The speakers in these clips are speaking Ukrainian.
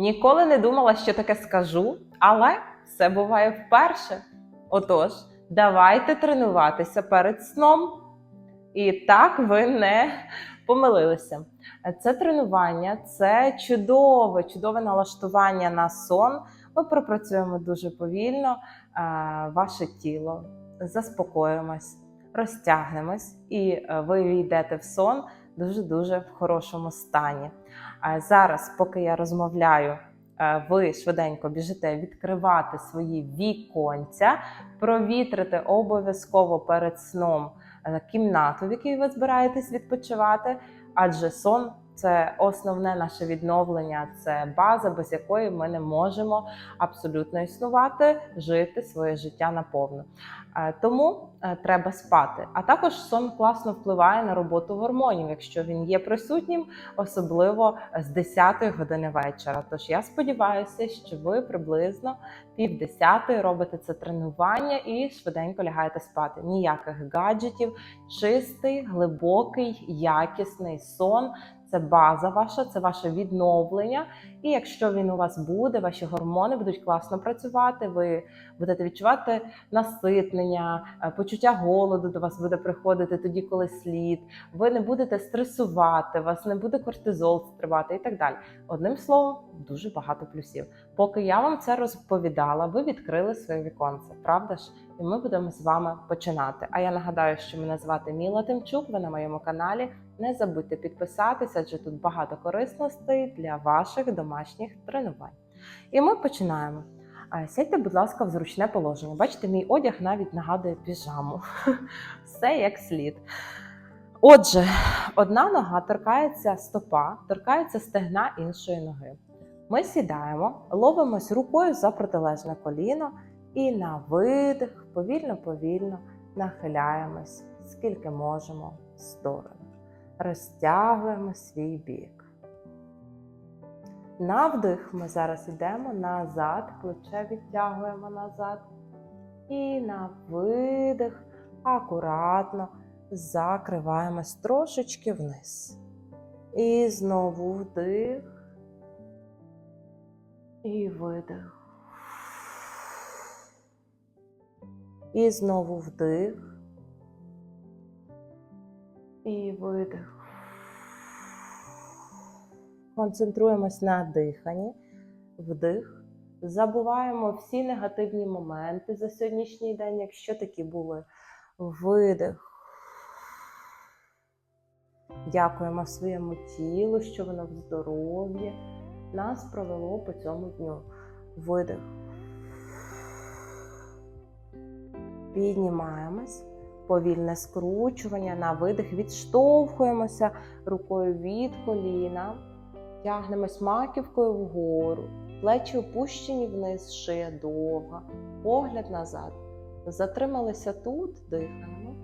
Ніколи не думала, що таке скажу, але все буває вперше. Отож, давайте тренуватися перед сном. І так ви не помилилися. Це тренування, це чудове, чудове налаштування на сон. Ми пропрацюємо дуже повільно е, ваше тіло, заспокоїмось, розтягнемось, і е, ви війдете в сон дуже-дуже в хорошому стані. Зараз, поки я розмовляю, е, ви швиденько біжите відкривати свої віконця, провітрите обов'язково перед сном е, кімнату, в якій ви збираєтесь відпочивати, адже сон це основне наше відновлення, це база, без якої ми не можемо абсолютно існувати, жити своє життя наповну. Е, Тому е, треба спати. А також сон класно впливає на роботу гормонів, якщо він є присутнім, особливо з 10 години вечора. Тож я сподіваюся, що ви приблизно пів десятої робите це тренування і швиденько лягаєте спати. Ніяких гаджетів, чистий, глибокий, якісний сон. Це база ваша, це ваше відновлення. І якщо він у вас буде, ваші гормони будуть класно працювати. Ви будете відчувати наситнення, е, почуття голоду до вас буде приходити тоді, коли слід. Ви не будете стресувати, вас не буде кортизол стрибати і так далі. Одним словом, дуже багато плюсів. Поки я вам це розповідала, ви відкрили своє віконце, правда ж? І ми будемо з вами починати. А я нагадаю, що мене звати Міла Тимчук. Ви на моєму каналі. Не забудьте підписатися, адже тут багато корисностей для ваших домашніх тренувань. І ми починаємо. Сядьте, будь ласка, в зручне положення. Бачите, мій одяг навіть нагадує піжаму. Все як слід. Отже, одна нога торкається стопа, торкається стегна іншої ноги. Ми сідаємо, ловимось рукою за протилежне коліно і на видих повільно-повільно нахиляємось, скільки можемо сторону. Розтягуємо свій бік. На вдих ми зараз йдемо назад, плече відтягуємо назад. І на видих акуратно закриваємось трошечки вниз. І знову вдих. І видих. І знову вдих. І видих. Концентруємось на диханні. Вдих. Забуваємо всі негативні моменти за сьогоднішній день, якщо такі були. Видих. Дякуємо своєму тілу, що воно в здоров'ї. Нас провело по цьому дню. Видих. Піднімаємось. Повільне скручування на видих. Відштовхуємося рукою від коліна. Тягнемось маківкою вгору. Плечі опущені вниз, шия довга. Погляд назад. Затрималися тут, дихаємо.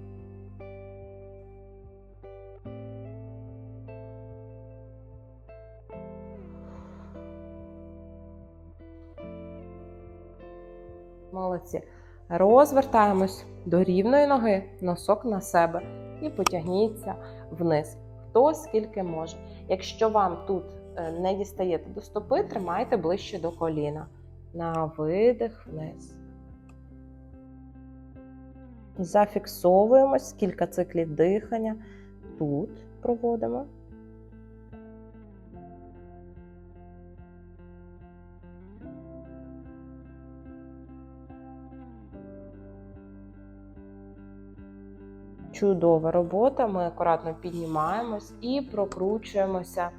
Молодці. Розвертаємось до рівної ноги, носок на себе і потягніться вниз. Хто скільки може. Якщо вам тут е, не дістаєте до стопи, тримайте ближче до коліна. На видих вниз. Зафіксовуємось кілька циклів дихання. Тут проводимо. Чудова робота. Ми акуратно піднімаємось і прокручуємося,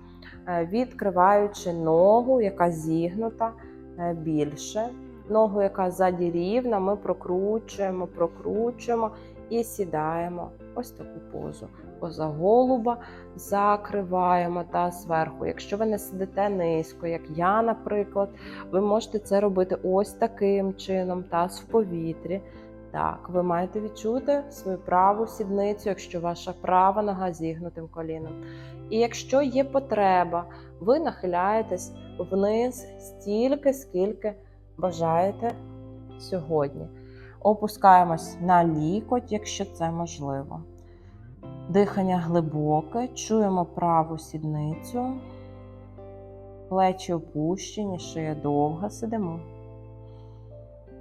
е, відкриваючи ногу, яка зігнута е, більше. Ногу, яка ззаді рівна, ми прокручуємо, прокручуємо і сідаємо ось таку позу. Поза голуба закриваємо та зверху. Якщо ви не сидите низько, як я, наприклад, ви можете це робити ось таким чином, таз в повітрі. Так, ви маєте відчути свою праву сідницю, якщо ваша права нога зігнутим коліном. І якщо є потреба, ви нахиляєтесь вниз стільки, скільки бажаєте сьогодні. Опускаємось на лікоть, якщо це можливо. Дихання глибоке, чуємо праву сідницю. Плечі опущені, шия довга, сидимо.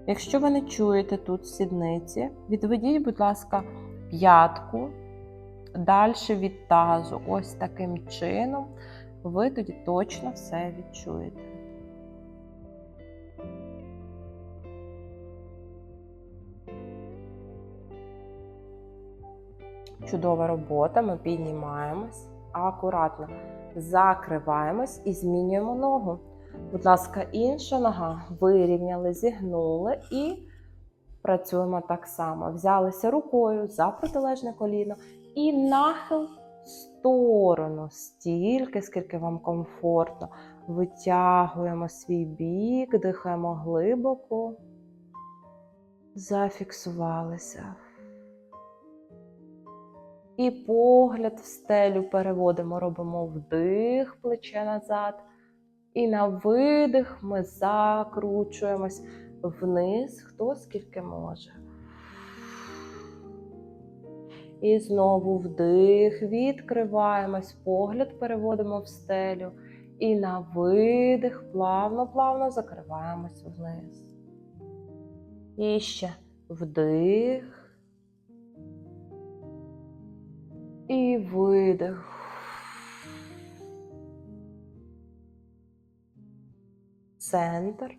Якщо ви не чуєте тут сідниці, відведіть, будь ласка, п'ятку далі від тазу. Ось таким чином ви тоді точно все відчуєте. Чудова робота, ми піднімаємось, акуратно закриваємось і змінюємо ногу. Будь ласка, інша нога вирівняли, зігнули і працюємо так само. Взялися рукою за протилежне коліно і нахил в сторону, стільки, скільки вам комфортно. Витягуємо свій бік, дихаємо глибоко, зафіксувалися. І погляд в стелю переводимо, робимо вдих, плече назад. І на видих ми закручуємось вниз, хто скільки може. І знову вдих, відкриваємось, погляд переводимо в стелю. І на видих плавно-плавно закриваємось вниз. І ще вдих. І видих. Центр.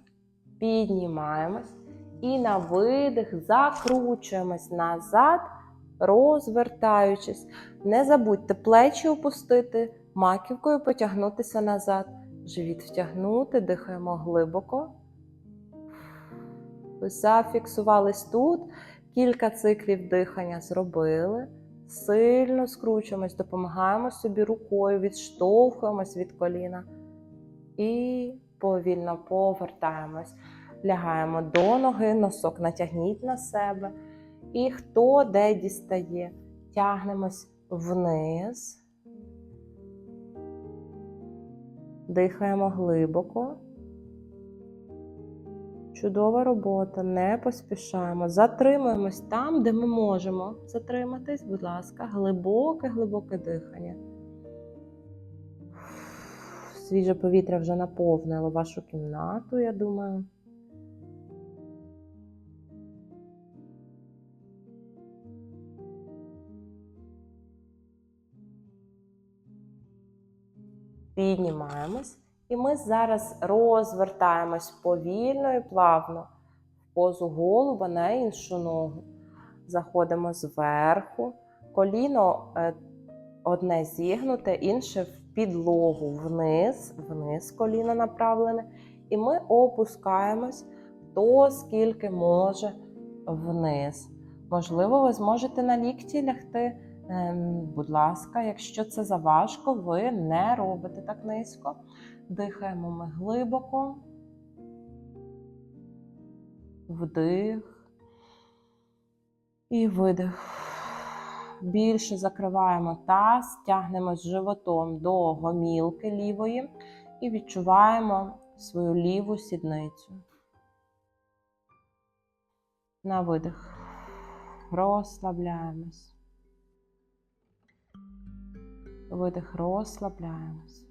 Піднімаємось. І на видих закручуємось назад, розвертаючись. Не забудьте плечі опустити, маківкою потягнутися назад. Живіт втягнути, дихаємо глибоко. Зафіксувались тут. Кілька циклів дихання зробили. Сильно скручуємось, допомагаємо собі рукою, відштовхуємось від коліна і повільно повертаємось. Лягаємо до ноги, носок натягніть на себе. І хто де дістає, тягнемось вниз, дихаємо глибоко. Чудова робота, не поспішаємо. Затримуємось там, де ми можемо затриматись, будь ласка, глибоке, глибоке дихання. Свіже повітря вже наповнило вашу кімнату, я думаю. Піднімаємось. І ми зараз розвертаємось повільно і плавно в позу голуба на іншу ногу. Заходимо зверху, коліно е, одне зігнуте, інше підлогу вниз, вниз коліно направлене. І ми опускаємось хто скільки може вниз. Можливо, ви зможете на лікті лягти. Ем, Будь ласка, якщо це заважко, ви не робите так низько. Дихаємо ми глибоко. Вдих. І видих. Більше закриваємо таз, тягнемось животом до гомілки лівої і відчуваємо свою ліву сідницю. На видих. Розслабляємось. Видих, розслабляємось.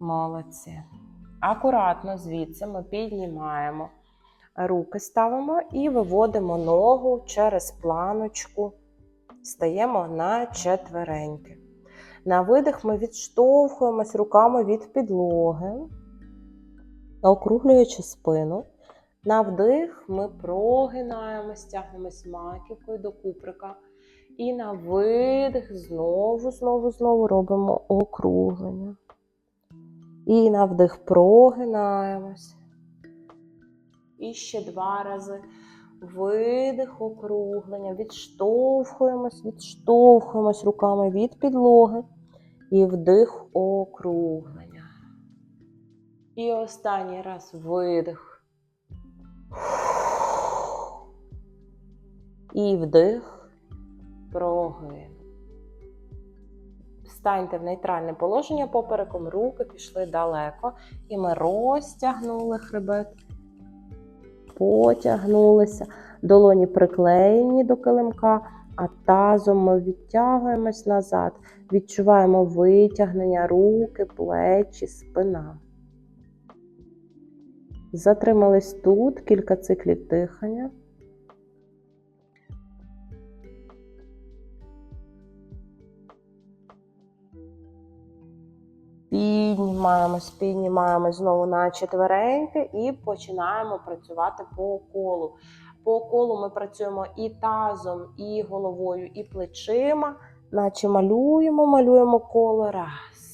Молодці. Акуратно звідси ми піднімаємо руки, ставимо і виводимо ногу через планочку. Стаємо на четвереньки. На видих ми відштовхуємось руками від підлоги, округлюючи спину. На вдих ми прогинаємось, тягнемось маківкою до куприка. І на видих знову, знову, знову робимо округлення. І на вдих прогинаємось. І ще два рази. Видих, округлення. Відштовхуємось, відштовхуємось руками від підлоги. І вдих, округлення. І останній раз видих. І вдих, прогин. Встаньте в нейтральне положення попереком, руки пішли далеко. І ми розтягнули хребет, потягнулися, долоні приклеєні до килимка, а тазом ми відтягуємось назад, відчуваємо витягнення руки, плечі, спина. Затримались тут кілька циклів дихання. Піднімаємось, піднімаємось знову на четвереньки і починаємо працювати по колу. По колу ми працюємо і тазом, і головою, і плечима, наче малюємо, малюємо коло. Раз.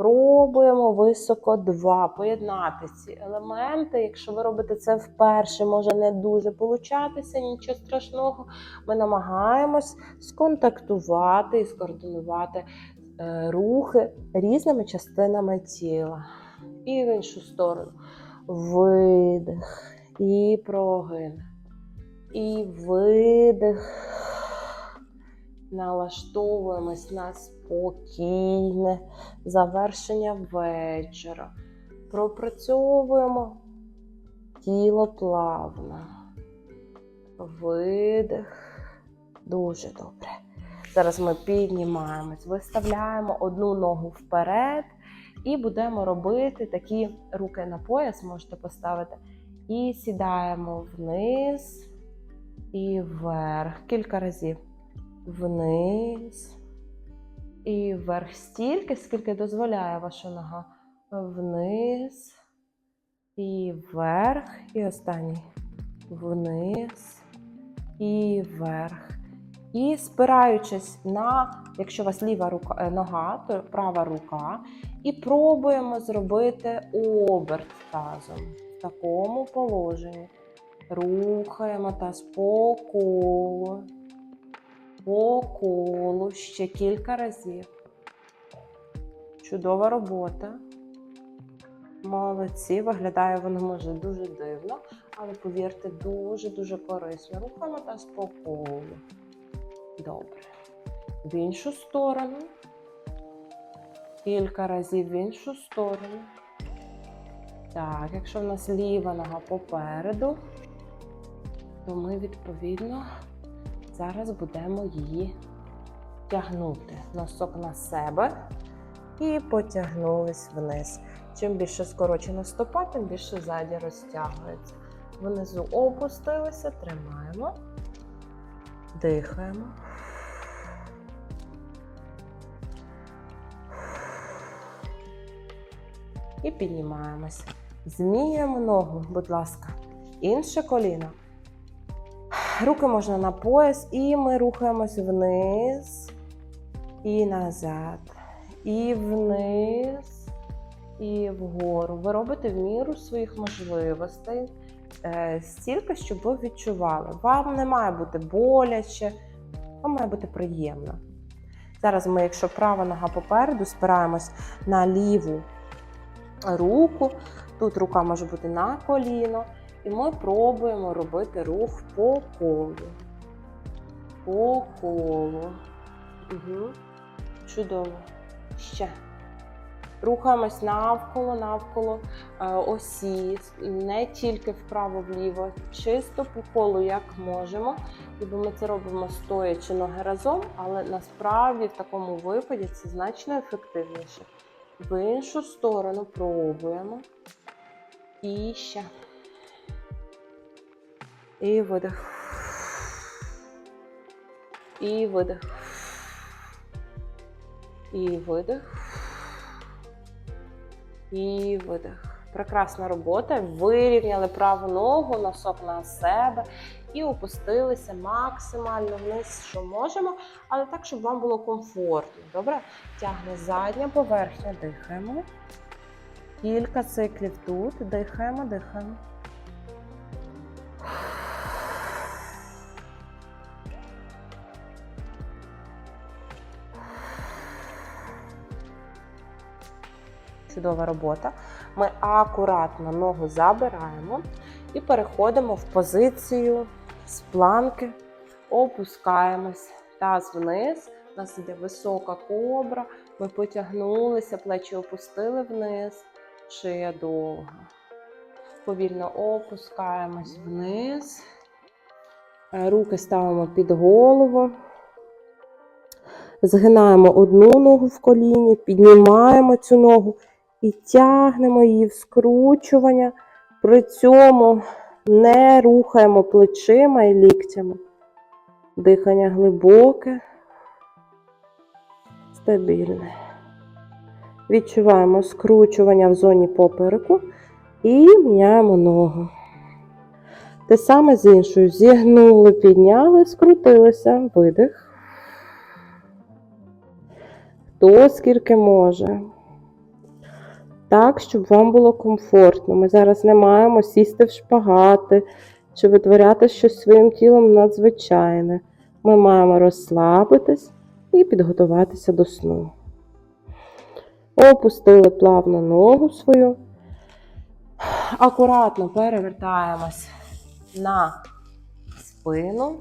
Пробуємо високо два. Поєднати ці елементи. Якщо ви робите це вперше, може не дуже получатися, нічого страшного. Ми намагаємось сконтактувати і скоординувати рухи різними частинами тіла. І в іншу сторону. Видих. І прогин. І видих. Налаштовуємось на спокійне завершення вечора. Пропрацьовуємо тіло плавно. Видих. Дуже добре. Зараз ми піднімаємось, виставляємо одну ногу вперед і будемо робити такі руки на пояс, можете поставити. І сідаємо вниз і вверх. Кілька разів. Вниз і вверх. Стільки, скільки дозволяє ваша нога. Вниз і вверх. І останній. Вниз і вверх. І спираючись на, якщо у вас ліва рука, е, нога, то права рука. І пробуємо зробити оберт тазом в такому положенні. Рухаємо таз по колу, по колу ще кілька разів. Чудова робота. Молодці, виглядає воно може дуже дивно, але повірте, дуже-дуже корисно. Рухаємо таз по колу. Добре. В іншу сторону. Кілька разів в іншу сторону. Так, якщо в нас ліва нога попереду, то ми відповідно зараз будемо її тягнути. Носок на себе і потягнулись вниз. Чим більше скорочена стопа, тим більше ззаді розтягується. Внизу опустилися, тримаємо, дихаємо. І піднімаємося. Змінюємо ногу, будь ласка, інше коліно. Руки можна на пояс, і ми рухаємось вниз і назад. І вниз, і вгору. Ви робите в міру своїх можливостей е, стільки, щоб ви відчували. Вам не має бути боляче, вам має бути приємно. Зараз ми, якщо права нога попереду, спираємось на ліву руку. Тут рука може бути на коліно. І ми пробуємо робити рух по колу. По колу. Угу. Чудово. Ще. Рухаємось навколо, навколо е, осі, не тільки вправо-вліво, чисто по колу, як можемо. Ніби ми це робимо стоячи ноги разом, але насправді в такому випаді це значно ефективніше. В іншу сторону пробуємо. І ще. І видих. І видих. І видих. І видих. Прекрасна робота. Вирівняли праву ногу, носок на себе і опустилися максимально вниз, що можемо, але так, щоб вам було комфортно. Добре? Тягне задня поверхня, дихаємо. Кілька циклів тут. Дихаємо, дихаємо. Чудова робота. Ми акуратно ногу забираємо і переходимо в позицію з планки, опускаємось таз вниз. У нас іде висока кобра. Ми потягнулися, плечі опустили вниз, шия довга. Повільно опускаємось вниз. Руки ставимо під голову. Згинаємо одну ногу в коліні, піднімаємо цю ногу і тягнемо її в скручування При цьому не рухаємо плечима і ліктями. Дихання глибоке, стабільне. Відчуваємо скручування в зоні попереку і міняємо ногу. Те саме з іншою. Зігнули, підняли, скрутилися, видих. Хто скільки може. Так, щоб вам було комфортно. Ми зараз не маємо сісти в шпагати чи витворяти щось своїм тілом надзвичайне. Ми маємо розслабитись і підготуватися до сну. Опустили плавно ногу свою. Акуратно перевертаємось на спину.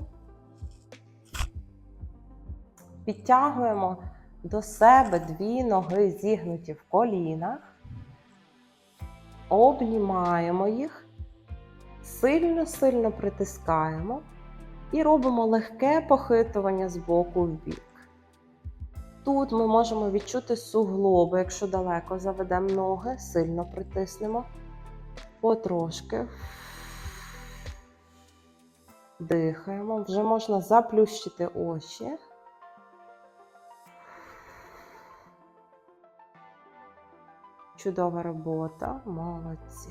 Підтягуємо до себе дві ноги зігнуті в колінах. Обнімаємо їх, сильно-сильно притискаємо і робимо легке похитування з боку в бік. Тут ми можемо відчути суглоби, якщо далеко заведемо ноги, сильно притиснемо. Потрошки. Дихаємо. Вже можна заплющити очі. Чудова робота, молодці.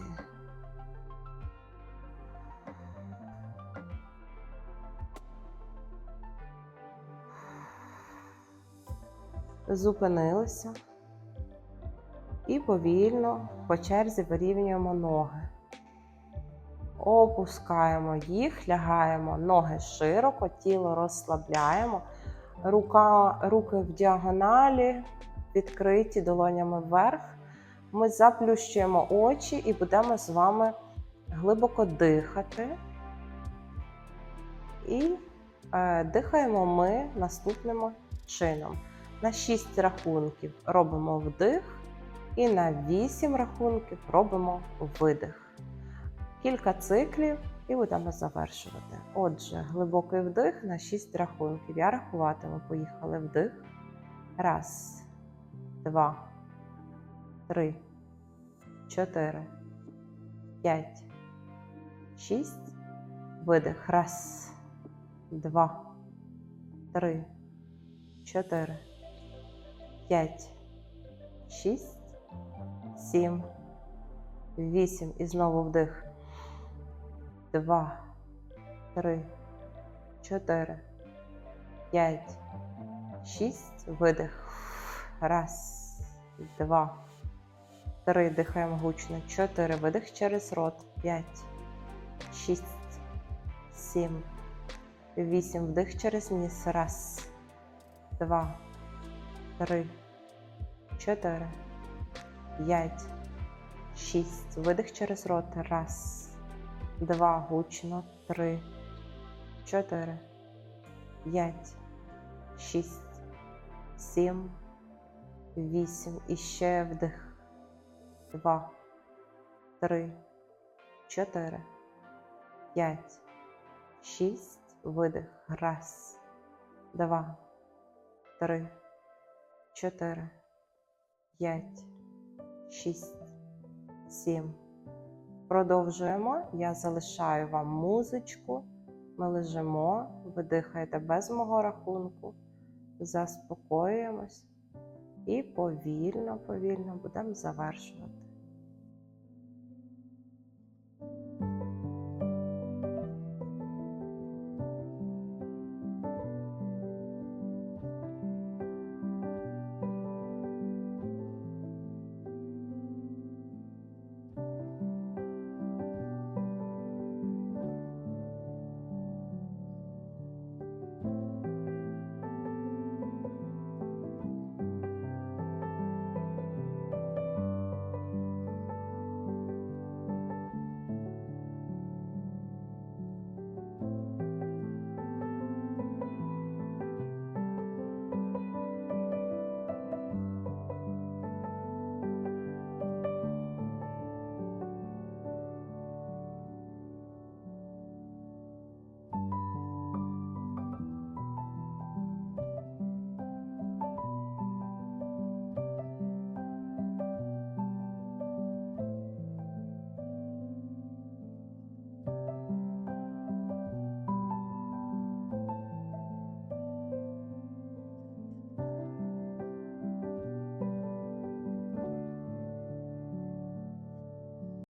Зупинилися і повільно по черзі вирівнюємо ноги. Опускаємо їх, лягаємо ноги широко, тіло розслабляємо. Рука, руки в діагоналі, відкриті долонями вверх. Ми заплющуємо очі і будемо з вами глибоко дихати. І е, дихаємо ми наступним чином. На 6 рахунків робимо вдих, і на 8 рахунків робимо видих. Кілька циклів і будемо завершувати. Отже, глибокий вдих на 6 рахунків. Я рахуватиму. Поїхали вдих. Раз, два, три, чотири, п'ять, шість. Видих. Раз, два, три, чотири, п'ять, шість, сім, вісім. І знову вдих. Два, три, чотири, п'ять, шість. Видих. Раз, два, три. Дихаємо гучно. Чотири. Видих через рот. П'ять, шість, сім, вісім. Вдих через ніс. Раз, два, три, чотири, п'ять, шість. Видих через рот. Раз, два. Гучно. Три, чотири, п'ять, шість, сім, вісім. І ще вдих. Два, три, чотири, п'ять, шість. Видих. Раз, два, три, чотири, п'ять, шість, сім. Продовжуємо. Я залишаю вам музичку. Ми лежимо, ви дихаєте без мого рахунку, заспокоюємось. І повільно, повільно будемо завершувати.